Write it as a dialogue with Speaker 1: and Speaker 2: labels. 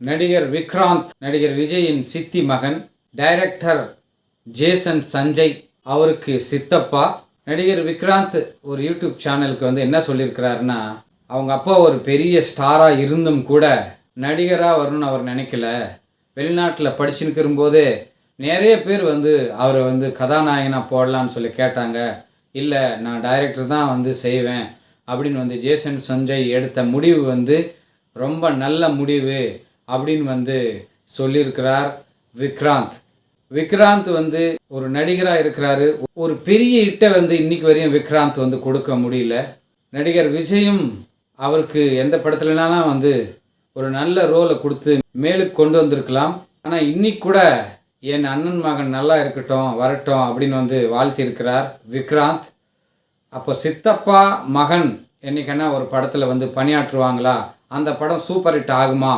Speaker 1: நடிகர் விக்ராந்த் நடிகர் விஜயின் சித்தி மகன் டைரக்டர் ஜேசன் சஞ்சய் அவருக்கு சித்தப்பா. நடிகர் விக்ராந்த் ஒரு யூடியூப் சேனலுக்கு வந்து என்ன சொல்லியிருக்கிறாருன்னா அவங்க அப்பா ஒரு பெரிய ஸ்டாராக இருந்தும் கூட நடிகராக வரணும்னு அவர் நினைக்கல. வெளிநாட்டில் படிச்சுன்னு போதே நிறைய பேர் வந்து அவரை வந்து கதாநாயகனாக போடலான்னு சொல்லி கேட்டாங்க. இல்லை நான் டைரக்டர் தான் வந்து செய்வேன் அப்படின்னு வந்து ஜேசன் சஞ்சய் எடுத்த முடிவு வந்து ரொம்ப நல்ல முடிவு. அப்படின்னு வந்து சொல்லியிருக்கிறார் விக்ராந்த். விக்ராந்த் வந்து ஒரு நடிகராக இருக்கிறாரு. ஒரு பெரிய இட்டை வந்து இன்னைக்கு வரையும் விக்ராந்த் வந்து கொடுக்க முடியல. நடிகர் விஜயும் அவருக்கு எந்த படத்துலனாலும் வந்து ஒரு நல்ல ரோலை கொடுத்து மேலுக்கு கொண்டு வந்திருக்கலாம். ஆனால் இன்னைக்கு கூட என் அண்ணன் மகன் நல்லா இருக்கட்டும் வரட்டும் அப்படின்னு வந்து வாழ்த்தியிருக்கிறார் விக்ராந்த். அப்போ சித்தப்பா மகன் என்னைக்கன்னா ஒரு படத்தில் வந்து பணியாற்றுவாங்களா? அந்த படம் சூப்பர் ஹிட் ஆகுமா?